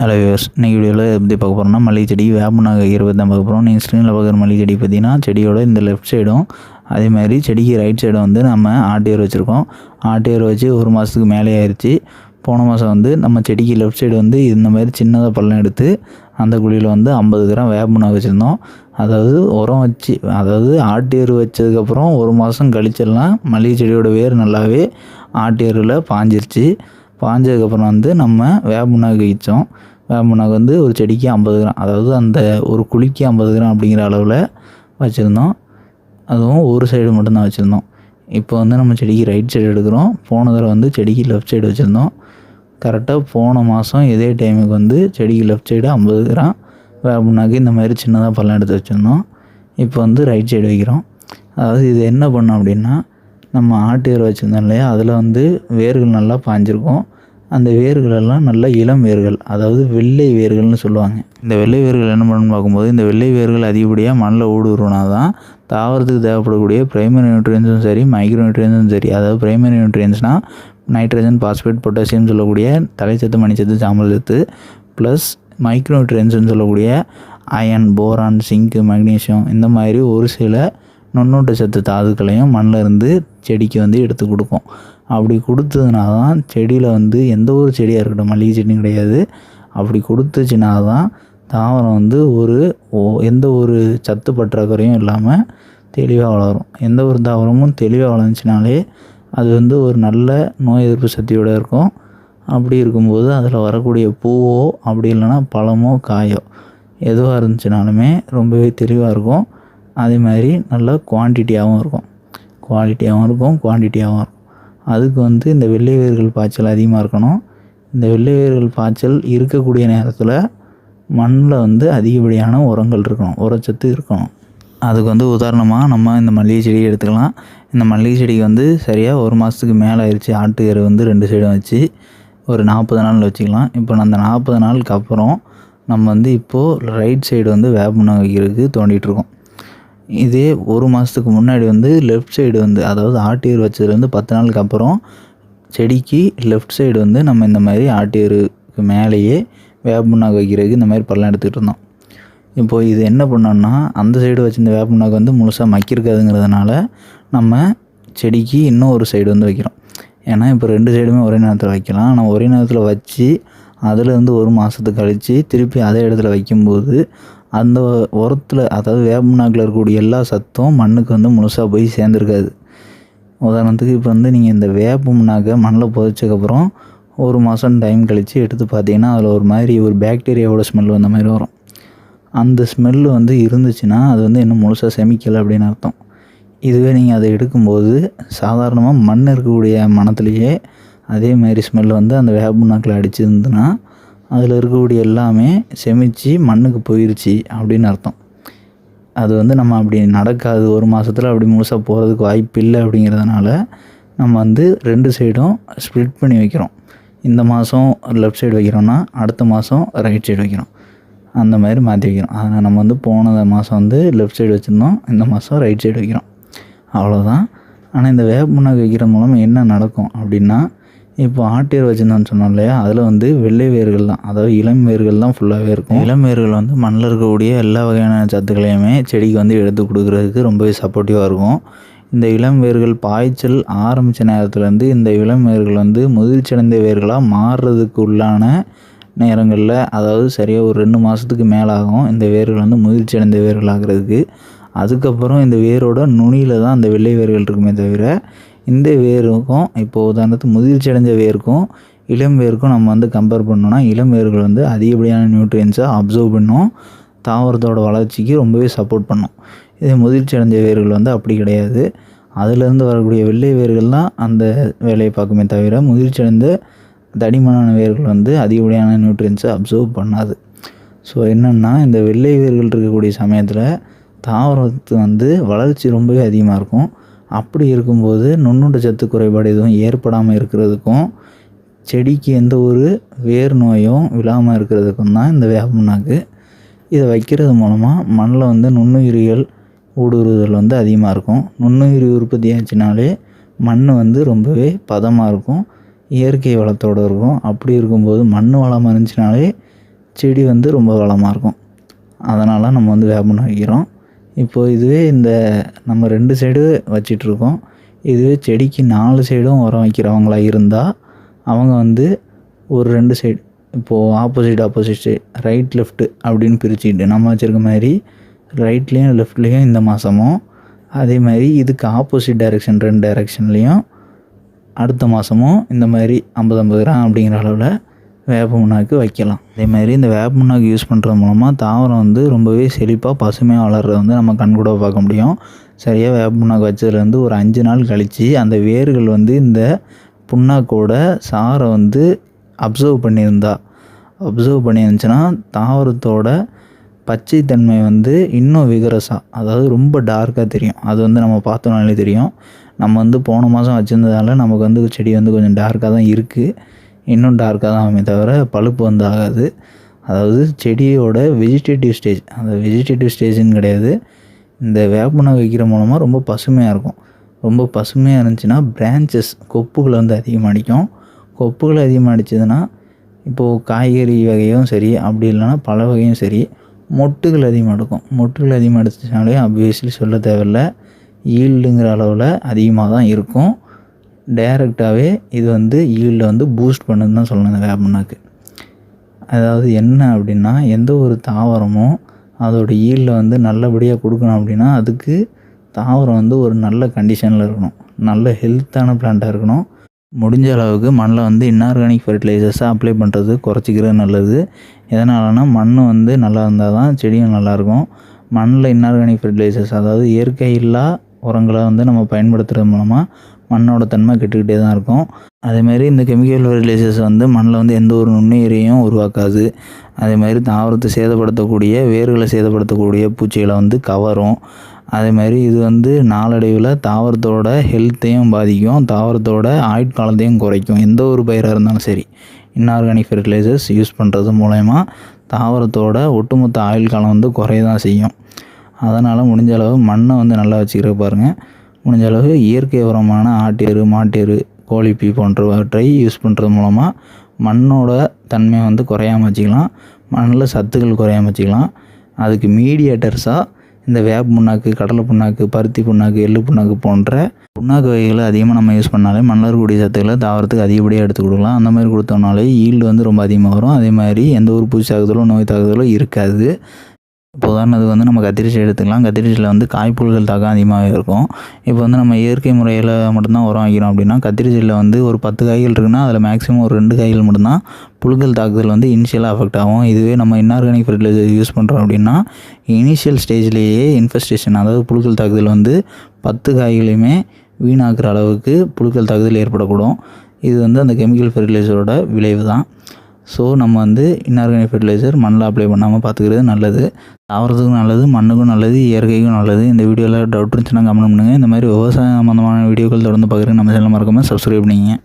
Hello viewers இன்றைக்கி வீடியோவில் எப்படி பார்க்க போகிறோம்னா மல்லிகை செடி வேப்பனாக இருபது தான் பார்க்க போகிறோம் நீங்கள் ஸ்க்ரீனில் பார்க்குற மல்லிகை செடி பார்த்தீங்கன்னா செடியோட இந்த லெஃப்ட் சைடும் அதே மாதிரி செடிக்கு ரைட் சைடும் வந்து நம்ம ஆட்டியர் வச்சுருக்கோம். ஆட்டியர் வச்சு ஒரு மாதத்துக்கு மேலே ஆயிடுச்சு போன மாதம் வந்து நம்ம செடிக்கு லெஃப்ட் சைடு வந்து இந்த மாதிரி சின்னதாக பள்ளம் எடுத்து அந்த குழியில் வந்து ஐம்பது கிராம் வேப்பனாக வச்சுருந்தோம். அதாவது உரம் வச்சு அதாவது ஆட்டியர் வச்சதுக்கப்புறம் ஒரு மாதம் கழிச்செல்லாம் மல்லிகை செடியோட வேர் நல்லாவே ஆட்டியரில் பாஞ்சிருச்சு. பாஞ்சதுக்கப்புறம் வந்து நம்ம வேப்பனாக வச்சோம் வேப்பனாக வந்து ஒரு செடிக்கு ஐம்பது கிராம். அதாவது அந்த ஒரு குழிக்கு ஐம்பது கிராம் அப்படிங்கிற அளவில் வச்சுருந்தோம். அதுவும் ஒரு சைடு மட்டும்தான் வச்சுருந்தோம். இப்போ வந்து நம்ம செடிக்கு ரைட் சைடு எடுக்கிறோம். போன தடவை வந்து செடிக்கு லெஃப்ட் சைடு வச்சுருந்தோம். கரெக்டாக போன மாதம் இதே டைமுக்கு வந்து செடிக்கு லெஃப்ட் சைடு ஐம்பது கிராம். வேப்பனாக்கு இந்த மாதிரி சின்னதாக பள்ளம் எடுத்து வச்சுருந்தோம். இப்போ வந்து ரைட் சைடு வைக்கிறோம். அதாவது இது என்ன பண்ணோம் அப்படின்னா நம்ம ஆட்டு ஏர் வச்சுருந்தோம் இல்லையா? அதில் வந்து வேர்கள் நல்லா பாஞ்சிருக்கும் அந்த வேர்களெல்லாம் நல்ல இளம் வேர்கள் அதாவது வெள்ளை வேர்கள்னு சொல்லுவாங்க. இந்த வெள்ளை வேர்கள் என்ன பண்ணணும்னு பார்க்கும்போது இந்த வெள்ளை வேர்கள் அதிகப்படியாக மண்ணில் ஊடுருவினா தான் தாவரத்துக்கு தேவைப்படக்கூடிய பிரைமரி நியூட்ரியன்ஸும் சரி மைக்ரோ நியூட்ரியன்ஸும் சரி அதாவது பிரைமரி நியூட்ரியன்ஸ்னால் நைட்ரஜன் பாஸ்பேட் பொட்டாசியம் சொல்லக்கூடிய தலைச்சத்து மணிச்சத்து சாம்பல் சத்து ப்ளஸ் மைக்ரோ நியூட்ரியன்ஸ்னு சொல்லக்கூடிய அயன் போரான் சிங்க்கு மக்னீசியம் இந்த மாதிரி ஒரு சில நுண்ணூட்ட சத்து தாதுக்களையும் மண்ணிலிருந்து செடிக்கு வந்து எடுத்து கொடுக்கும். அப்படி கொடுத்ததுனா தான் செடியில் வந்து எந்த ஒரு செடியாக இருக்கட்டும் மல்லிகை செடி கிடையாது. அப்படி கொடுத்துச்சுனா தான் தாவரம் வந்து ஒரு ஓ- எந்த ஒரு சத்து பற்றாக்குறையும் இல்லாமல் தெளிவாக வளரும். எந்த ஒரு தாவரமும் தெளிவாக வளர்ந்துச்சுனாலே அது வந்து ஒரு நல்ல நோய் எதிர்ப்பு சக்தியோடு இருக்கும். அப்படி இருக்கும்போது அதில் வரக்கூடிய பூவோ அப்படி இல்லைன்னா பழமோ காயோ எதுவாக இருந்துச்சுனாலுமே ரொம்பவே தெளிவாக இருக்கும். அதே மாதிரி நல்ல குவான்டிட்டியாகவும் இருக்கும். குவாலிட்டியாகவும் இருக்கும் குவான்டிட்டியாகவும் இருக்கும். அதுக்கு வந்து இந்த வெள்ளை வேர்கள் பாய்ச்சல் அதிகமாக இருக்கணும். இந்த வெள்ளை வேர்கள் பாய்ச்சல் இருக்கக்கூடிய நேரத்தில் மண்ணில் வந்து அதிகப்படியான உரங்கள் இருக்கணும் உரச்சத்து இருக்கணும். அதுக்கு வந்து உதாரணமாக நம்ம இந்த மல்லிகை செடி எடுத்துக்கலாம். இந்த மல்லிகை செடிக்கு வந்து சரியாக ஒரு மாதத்துக்கு மேலே ஆயிடுச்சு ஆட்டு எரு வந்து ரெண்டு சைடும் வச்சு ஒரு நாற்பது நாள் வச்சுக்கலாம். இப்போ அந்த நாற்பது நாளுக்கு அப்புறம் நம்ம வந்து இப்போது ரைட் சைடு வந்து வேப்பண்ண வைக்கிறதுக்கு தோண்டிகிட்ருக்கோம் இதே ஒரு மாதத்துக்கு முன்னாடி வந்து லெஃப்ட் சைடு வந்து அதாவது ஆட்டியர் வச்சதுலேருந்து பத்து நாளுக்கு அப்புறம் செடிக்கு லெஃப்ட் சைடு வந்து நம்ம இந்த மாதிரி ஆட்டியருக்கு மேலேயே வேப்பண்ணாக்கு வைக்கிறதுக்கு இந்த மாதிரி பள்ளம் எடுத்துகிட்டு இருந்தோம். இப்போ இது என்ன பண்ணோம்னா அந்த சைடு வச்சிருந்த வேப்பண்ணாக்கு வந்து முழுசாக மக்கிருக்காதுங்கிறதுனால நம்ம செடிக்கு இன்னும் ஒரு சைடு வந்து வைக்கிறோம். ஏன்னா இப்போ ரெண்டு சைடுமே ஒரே நேரத்தில் வைக்கலாம். ஆனால் ஒரே நேரத்தில் வச்சு அதுலேருந்து ஒரு மாதத்துக்கு கழித்து திருப்பி அதே இடத்துல வைக்கும்போது அந்த உரத்தில் அதாவது வேப்பநாக்கில் இருக்கக்கூடிய எல்லா சத்தும் மண்ணுக்கு வந்து முழுசாக போய் சேர்ந்துருக்காது. உதாரணத்துக்கு இப்போ வந்து நீங்கள் இந்த வேப்பம்னாக்க மண்ணில் புதைச்சதுக்கப்புறம் ஒரு மாதம் டைம் கழித்து எடுத்து பார்த்தீங்கன்னா அதில் ஒரு மாதிரி ஒரு பேக்டீரியாவோட ஸ்மெல் வந்த மாதிரி வரும். அந்த ஸ்மெல்லு வந்து இருந்துச்சுன்னா அது வந்து இன்னும் முழுசாக செமிக்கலை அப்படின்னு அர்த்தம். இதுவே நீங்கள் அதை எடுக்கும்போது சாதாரணமாக மண் இருக்கக்கூடிய மனத்துலேயே அதே மாதிரி ஸ்மெல் வந்து அந்த வேப்பண்ணாக்கில் அடிச்சிருந்துன்னா அதில் இருக்கக்கூடிய எல்லாமே செமிச்சு மண்ணுக்கு போயிருச்சு அப்படின்னு அர்த்தம். அது வந்து நம்ம அப்படி நடக்காது. ஒரு மாதத்தில் அப்படி முழுசாக போகிறதுக்கு வாய்ப்பு இல்லை அப்படிங்கிறதுனால நம்ம வந்து ரெண்டு சைடும் ஸ்ப்ளிட் பண்ணி வைக்கிறோம். இந்த மாதம் லெஃப்ட் சைடு வைக்கிறோன்னா அடுத்த மாதம் ரைட் சைடு வைக்கிறோம். அந்த மாதிரி மாற்றி வைக்கிறோம். அதனால் நம்ம வந்து போன மாதம் வந்து லெஃப்ட் சைடு வச்சுருந்தோம். இந்த மாதம் ரைட் சைடு வைக்கிறோம். அவ்வளோதான் ஆனால் இந்த வேப்பமுன்னாக்கு வைக்கிற மூலம் என்ன நடக்கும் அப்படின்னா இப்போ ஆட்டியர் வச்சுருந்தான்னு சொன்னோம் இல்லையா? அதில் வந்து வெள்ளை வேர்கள் தான். அதாவது இளம் வேர்கள் தான் ஃபுல்லாகவே இருக்கும். இளம் வேர்கள் வந்து மண்ணில் இருக்கக்கூடிய எல்லா வகையான சத்துக்களையுமே செடிக்கு வந்து எடுத்து கொடுக்குறதுக்கு ரொம்பவே சப்போர்ட்டிவாக இருக்கும். இந்த இளம் வேர்கள் பாய்ச்சல் ஆரம்பித்த நேரத்துலேருந்து இந்த இளம் வேர்கள் வந்து முதிர்ச்சியடைந்த வேர்களாக மாறுறதுக்கு உள்ளான நேரங்களில் அதாவது சரியாக ஒரு ரெண்டு மாதத்துக்கு மேலாகும் இந்த வேர்கள் வந்து முதிர்ச்சியடைந்த வேர்கள் ஆகிறதுக்கு அதுக்கப்புறம் இந்த வேரோட நுனியில் தான் அந்த வெள்ளை வேர்கள் இருக்குமே தவிர இந்த வேருக்கும் இப்போ உதாரணத்துக்கு முதிர்ச்சி அடைஞ்ச வேருக்கும் இளம் வேருக்கும் நம்ம வந்து கம்பேர் பண்ணோம்னா இளம் வேர்கள் வந்து அதிகப்படியான நியூட்ரியன்ஸை அப்சர்வ் பண்ணும். தாவரத்தோட வளர்ச்சிக்கு ரொம்பவே சப்போர்ட் பண்ணும். இதே முதிர்ச்சி அடைஞ்ச வேர்கள் வந்து அப்படி கிடையாது. அதுலேருந்து வரக்கூடிய வெள்ளை வேர்கள் தான் அந்த வேலையை பார்க்குமே தவிர முதிர்ச்சி அடைந்த தடிமனான வேர்கள் வந்து அதிகப்படியான நியூட்ரியன்ஸை அப்சர்வ் பண்ணாது. ஸோ என்னென்னா இந்த வெள்ளை வேர்கள் இருக்கக்கூடிய சமயத்தில் தாவரத்து வந்து வளர்ச்சி ரொம்பவே அதிகமாக இருக்கும். அப்படி இருக்கும்போது நுண்ணுண்ட சத்து குறைபாடு எதுவும் ஏற்படாமல் இருக்கிறதுக்கும் செடிக்கு எந்த ஒரு வேர் நோயும் விழாமல் இருக்கிறதுக்கும் தான் இந்த வேப்பண்ணாக்கு இதை வைக்கிறது மூலமாக மண்ணில் வந்து நுண்ணுயிரிகள் ஊடுருவுதல் வந்து அதிகமாக இருக்கும். நுண்ணுயிரி உற்பத்தி ஆச்சுனாலே மண் வந்து ரொம்பவே பதமாக இருக்கும் இயற்கை வளத்தோடு இருக்கும். அப்படி இருக்கும்போது மண் வளமாக இருந்துச்சுனாலே செடி வந்து ரொம்ப வளமாக இருக்கும். அதனால் நம்ம வந்து வேப்பம் வைக்கிறோம். இப்போது இதுவே இந்த நம்ம ரெண்டு சைடு வச்சிட்ருக்கோம் இதுவே செடிக்கு நாலு சைடும் உரம் வைக்கிறவங்களா இருந்தால் அவங்க வந்து ஒரு ரெண்டு சைடு இப்போது opposite opposite side right left அப்படின்னு பிரிச்சுக்கிட்டு நம்ம வச்சுருக்க மாதிரி ரைட்லேயும் லெஃப்ட்லேயும் இந்த மாதமும் அதே மாதிரி இதுக்கு ஆப்போசிட் டைரெக்ஷன் ரெண்டு டைரெக்ஷன்லேயும் அடுத்த மாதமும் இந்த மாதிரி ஐம்பது ஐம்பது கிராம் அப்படிங்கிற அளவில் வேப்ப புண்ணாக்கு வைக்கலாம். அதே மாதிரி இந்த வேப்ப புண்ணாக்கு யூஸ் பண்ணுறது மூலமாக தாவரம் வந்து ரொம்பவே செழிப்பாக பசுமையாக வளர்கிறத வந்து நம்ம கண்கூட பார்க்க முடியும். சரியாக வேப்ப புண்ணாக்கு வச்சதுலேருந்து ஒரு அஞ்சு நாள் கழித்து அந்த வேர்கள் வந்து இந்த புண்ணாக்கோட சாரை வந்து அப்சர்வ் பண்ணியிருந்தா. அப்சர்வ் பண்ணியிருந்துச்சுன்னா தாவரத்தோட பச்சைத்தன்மை வந்து இன்னும் விகரஸாக அதாவது ரொம்ப டார்க்காக தெரியும். அது வந்து நம்ம பார்த்தோம்னாலே தெரியும். நம்ம வந்து போன மாதம் வச்சுருந்ததால நமக்கு வந்து செடி வந்து கொஞ்சம் டார்க்காக தான் இருக்குது இன்னும் டார்க்காக தான் ஆகுமே தவிர பழுப்பு வந்து ஆகாது. அதாவது செடியோட வெஜிடேட்டிவ் ஸ்டேஜ் அந்த வெஜிடேட்டிவ் ஸ்டேஜ்னு கிடையாது. இந்த வேப்பனை வைக்கிற மூலமாக ரொம்ப பசுமையாக இருக்கும். ரொம்ப பசுமையாக இருந்துச்சுன்னா பிரான்ச்சஸ் கொப்புகளை வந்து அதிகமாக அடிக்கும். கொப்புகள் அதிகமாக அடிச்சதுன்னா இப்போது காய்கறி வகையும் சரி அப்படி இல்லைன்னா பல வகையும் சரி மொட்டுகள் அதிகமாக எடுக்கும். மொட்டுகள் அதிகமாக எடுத்துச்சினாலே அப்வியஸ்லி சொல்ல தேவையில்ல. ஈல்டுங்கிற அளவில் அதிகமாக தான் இருக்கும். டைரெக்டாகவே இது வந்து ஈல்டை வந்து பூஸ்ட் பண்ணுன்னு தான் சொல்லணும் இந்த வேப்பண்ணாக்கு அதாவது என்ன அப்படின்னா எந்த ஒரு தாவரமும் அதோடய ஈல்டை வந்து நல்லபடியாக கொடுக்கணும் அப்படின்னா அதுக்கு தாவரம் வந்து ஒரு நல்ல கண்டிஷனில் இருக்கணும். நல்ல ஹெல்த்தான பிளான்ட்டாக இருக்கணும். முடிஞ்ச அளவுக்கு மண்ணில் வந்து இன்ஆர்கானிக் ஃபெர்டிலைசர்ஸை அப்ளை பண்ணுறது குறைச்சிக்கிறது நல்லது. எதனாலனா மண் வந்து நல்லா இருந்தால் தான் செடியும் நல்லாயிருக்கும் மண்ணில் இன்ஆர்கானிக் ஃபெர்டிலைசர்ஸ் அதாவது இயற்கை இல்லா உரங்களை வந்து நம்ம பயன்படுத்துறது மூலமாக மண்ணோட தன்மை கெட்டுக்கிட்டே தான் இருக்கும். அதேமாதிரி இந்த கெமிக்கல் ஃபெர்டிலைசர்ஸ் வந்து மண்ணில் வந்து எந்த ஒரு நுண்ணுயிரையும் உருவாக்காது. அதேமாதிரி தாவரத்தை சேதப்படுத்தக்கூடிய வேர்களை சேதப்படுத்தக்கூடிய பூச்சிகளை வந்து கவரும். அதேமாதிரி இது வந்து நாளடைவில் தாவரத்தோட ஹெல்த்தையும் பாதிக்கும். தாவரத்தோட ஆயுட்காலத்தையும் குறைக்கும். எந்த ஒரு பயிராக இருந்தாலும் சரி. இன்ஆர்கானிக் ஃபெர்டிலைசர்ஸ் யூஸ் பண்ணுறது மூலயமா தாவரத்தோட ஒட்டுமொத்த ஆயுள் காலம் வந்து குறைய தான் செய்யும். அதனால் முடிஞ்ச அளவு மண்ணை வந்து நல்லா வச்சுக்கிற பாருங்கள் முடிஞ்ச அளவு இயற்கை உரமான ஆட்டேரு மாட்டேரு கோழிப்பி போன்றவற்றை யூஸ் பண்ணுறது மூலமாக மண்ணோட தன்மையை வந்து குறையாம வச்சுக்கலாம். மண்ணில் சத்துக்கள் குறையாம வச்சுக்கலாம். அதுக்கு மீடியேட்டர்ஸாக இந்த வேப்ப புண்ணாக்கு கடலை புண்ணாக்கு பருத்தி புண்ணாக்கு எள்ளு புண்ணாக்கு போன்ற புண்ணாக்கு வகைகளை அதிகமாக நம்ம யூஸ் பண்ணாலே மண்ணில் இருக்கக்கூடிய சத்துக்களை தாவரத்துக்கு அதிகப்படியாக எடுத்து கொடுக்கலாம். அந்த மாதிரி கொடுத்தோம்னாலே ஈல்டு வந்து ரொம்ப அதிகமாக வரும். அதே மாதிரி எந்த ஒரு பூச்சி தாக்குதலோ நோய் தாக்குதலோ இருக்காது. இப்போ உதாரணத்துக்கு வந்து நம்ம கத்திரிச்சி எடுத்துக்கலாம். கத்திரிச்சியில் வந்து காய்ப்புல்கள் தாக்கம் அதிகமாகவே இருக்கும். இப்போ வந்து நம்ம இயற்கை முறையில் மட்டும்தான் உரம் வைக்கிறோம் அப்படின்னா கத்திரிச்சியில் வந்து ஒரு பத்து காய்கள் இருக்குன்னா அதில் மேக்ஸிமம் ஒரு ரெண்டு காய்கள் மட்டும்தான் புழுக்கள் தாக்குதல் வந்து இனிஷியலாக அஃபெக்ட் ஆகும். இதுவே நம்ம இன்ஆர்கானிக் ஃபெர்டிலைசர் யூஸ் பண்ணுறோம் அப்படின்னா இனிஷியல் ஸ்டேஜ்லேயே இன்ஃபெஸ்டேஷன் அதாவது புழுக்கள் தாக்குதல் வந்து பத்து காய்களையுமே வீணாக்குற அளவுக்கு புழுக்கள் தாக்குதல் ஏற்படக்கூடும். இது வந்து அந்த கெமிக்கல் ஃபெர்டிலைசரோட விளைவு தான் ஸோ நம்ம வந்து இன்ஆர்கானிக் ஃபெர்டிலைசர் மண்ணில் அப்ளை பண்ணாமல் பார்த்துக்கிறது நல்லது. தாவரத்துக்கும் நல்லது மண்ணுக்கும் நல்லது இயற்கைக்கும் நல்லது. இந்த வீடியோவில் டவுட் இருந்துச்சுன்னா கமெண்ட் பண்ணுங்கள் இந்த மாதிரி விவசாயம் சம்மந்தமான வீடியோக்கள் தொடர்ந்து பார்க்குறதுக்கு நம்ம சேனல் மறக்காமல் சப்ஸ்கிரைப் பண்ணிங்க